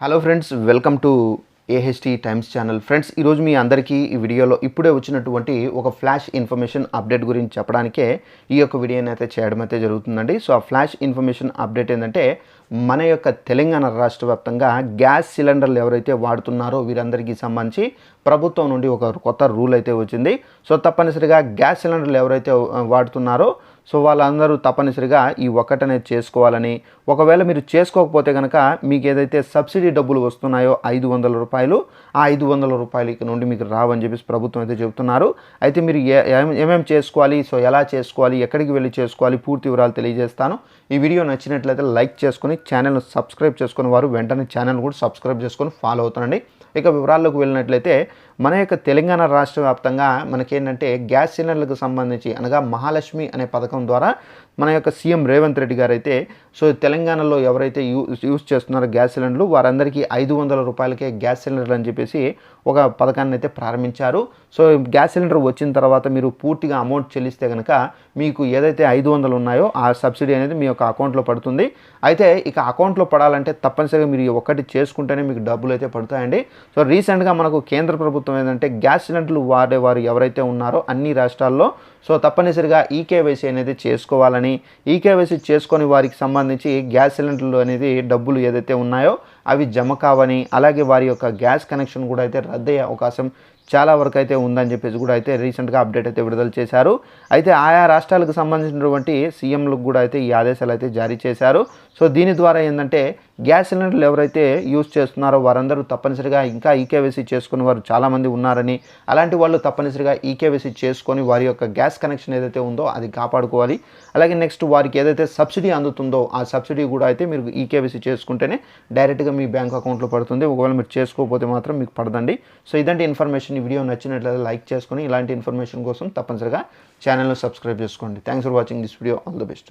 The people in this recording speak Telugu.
Hello friends welcome to AHT times channel friends ఈరోజు మీ అందరికీ ఈ వీడియోలో ఇప్పుడే వచ్చినటువంటి ఒక ఫ్లాష్ ఇన్ఫర్మేషన్ అప్డేట్ గురించి చెప్పడానికే ఈ యొక్క వీడియోని అయితే చేయడం అయితే జరుగుతుందండి. సో ఆ ఫ్లాష్ ఇన్ఫర్మేషన్ అప్డేట్ ఏంటంటే మన యొక్క తెలంగాణ రాష్ట్ర వ్యాప్తంగా గ్యాస్ సిలిండర్లు ఎవరైతే వాడుతున్నారో వీరందరికీ సంబంధించి ప్రభుత్వం నుండి ఒక కొత్త రూల్ అయితే వచ్చింది. సో తప్పనిసరిగా గ్యాస్ సిలిండర్లు ఎవరైతే వాడుతున్నారో సో వాళ్ళందరూ తప్పనిసరిగా ఈ ఒక్కటనేది చేసుకోవాలని. ఒకవేళ మీరు చేసుకోకపోతే కనుక మీకు ఏదైతే సబ్సిడీ డబ్బులు వస్తున్నాయో ఐదు వందల రూపాయలు ఆ ఐదు వందల రూపాయలు ఇక నుండి మీకు రావని చెప్పేసి ప్రభుత్వం అయితే చెబుతున్నారు. అయితే మీరు ఏ ఏం- చేసుకోవాలి సో ఎలా చేసుకోవాలి ఎక్కడికి వెళ్ళి చేసుకోవాలి పూర్తి వివరాలు తెలియజేస్తాను. ఈ వీడియో నచ్చినట్లయితే లైక్ చేసుకొని ఛానల్ను సబ్స్క్రైబ్ చేసుకుని వారు వెంటనే ఛానల్ కూడా సబ్స్క్రైబ్ చేసుకొని ఫాలో అవుతానండి. ఇక వివరాల్లోకి వెళ్ళినట్లయితే మన యొక్క తెలంగాణ రాష్ట్ర వ్యాప్తంగా మనకేంటంటే గ్యాస్ సిలిండర్లకు సంబంధించి అనగా మహాలక్ష్మి అనే పథకం ద్వారా మన యొక్క సీఎం రేవంత్ రెడ్డి గారు అయితే సో తెలంగాణలో ఎవరైతే యూ యూస్ చేస్తున్నారో గ్యాస్ సిలిండర్లు వారందరికీ ఐదు వందల రూపాయలకే గ్యాస్ సిలిండర్లు అని చెప్పేసి ఒక పథకాన్ని అయితే ప్రారంభించారు. సో గ్యాస్ సిలిండర్ వచ్చిన తర్వాత మీరు పూర్తిగా అమౌంట్ చెల్లిస్తే కనుక మీకు ఏదైతే ఐదు వందలు ఉన్నాయో ఆ సబ్సిడీ అనేది మీ యొక్క అకౌంట్లో పడుతుంది. అయితే ఇక అకౌంట్లో పడాలంటే తప్పనిసరిగా మీరు ఒకటి చేసుకుంటేనే మీకు డబ్బులు అయితే పడతాయండి. సో రీసెంట్గా మనకు కేంద్ర ప్రభుత్వం ఏంటంటే గ్యాస్ సిలిండర్లు వాడేవారు ఎవరైతే ఉన్నారో అన్ని రాష్ట్రాల్లో సో తప్పనిసరిగా ఈకేవైసీ అనేది చేసుకోవాలని ఈకేవైసీ చేసుకొని వారికి సంబంధించి గ్యాస్ సిలిండర్లు అనేది డబ్బులు ఏదైతే ఉన్నాయో అవి జమ కావని అలాగే వారి యొక్క గ్యాస్ కనెక్షన్ కూడా అయితే రద్దయ్యే అవకాశం చాలా వరకు అయితే ఉందని చెప్పేసి కూడా అయితే రీసెంట్గా అప్డేట్ అయితే విడుదల చేశారు. అయితే ఆయా రాష్ట్రాలకు సంబంధించినటువంటి సీఎంలకు కూడా అయితే ఈ ఆదేశాలు అయితే జారీ చేశారు. సో దీని ద్వారా ఏంటంటే గ్యాస్ సిలిండర్లు ఎవరైతే యూజ్ చేస్తున్నారో వారందరూ తప్పనిసరిగా ఇంకా ఈకేవైసీ చేసుకుని వారు చాలామంది ఉన్నారని అలాంటి వాళ్ళు తప్పనిసరిగా ఈకేవైసీ చేసుకొని వారి యొక్క గ్యాస్ కనెక్షన్ ఏదైతే ఉందో అది కాపాడుకోవాలి. అలాగే నెక్స్ట్ వారికి ఏదైతే సబ్సిడీ అందుతుందో ఆ సబ్సిడీ కూడా అయితే మీరు ఈకేవైసీ చేసుకుంటేనే డైరెక్ట్గా మీ బ్యాంక్ అకౌంట్లో పడుతుంది. ఒకవేళ మీరు చేసుకోకపోతే మాత్రం మీకు పడదండి. సో ఇదంటే ఇన్ఫర్మేషన్ ఈ వీడియో నచ్చినట్లయితే లైక్ చేసుకొని ఇలాంటి ఇన్ఫర్మేషన్ కోసం తప్పనిసరిగా ఛానల్ను సబ్స్క్రైబ్ చేసుకోండి. Thanks for watching this video all the best